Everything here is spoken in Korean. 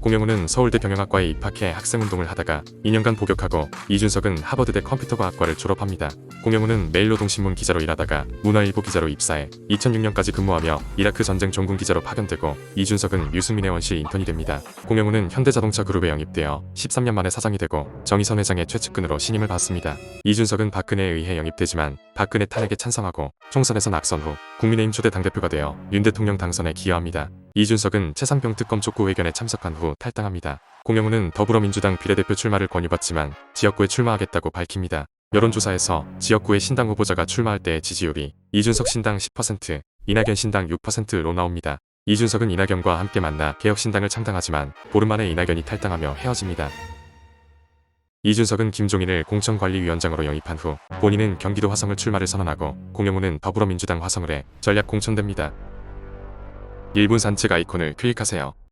공영우는 서울대 경영학과에 입학해 학생운동을 하다가 2년간 복역하고 이준석은 하버드대 컴퓨터과학과를 졸업합니다. 공영우는 매일노동신문 기자로 일하다가 문화일보 기자로 입사해 2006년까지 근무하며 이라크 전쟁 종군 기자로 파견되고 이준석은 유승민의 원실 인턴이 됩니다. 공영우는 현대자동차 그룹에 영입되어 13년 만에 사장이 되고 정의선 회장의 최측근으로 신임을 받습니다. 이준석은 박근혜에 의해 영입되지만 박근혜 탄핵에 찬성하고 총선에서 낙선 후 국민의힘 초대 당대표가 되어 윤 대통령 당선에 기여합니다. 이준석은 최상병 특검 촉구 회견에 참석한 후 탈당합니다. 공영우는 더불어민주당 비례대표 출마를 권유받지만 지역구에 출마하겠다고 밝힙니다. 여론조사에서 지역구의 신당 후보자가 출마할 때의 지지율이 이준석 신당 10%, 이낙연 신당 6%로 나옵니다. 이준석은 이낙연과 함께 만나 개혁신당을 창당하지만 보름 만에 이낙연이 탈당하며 헤어집니다. 이준석은 김종인을 공천관리위원장으로 영입한 후 본인은 경기도 화성을 출마를 선언하고 공영우는 더불어민주당 화성을 해 전략 공천됩니다. 1분 산책 아이콘을 클릭하세요.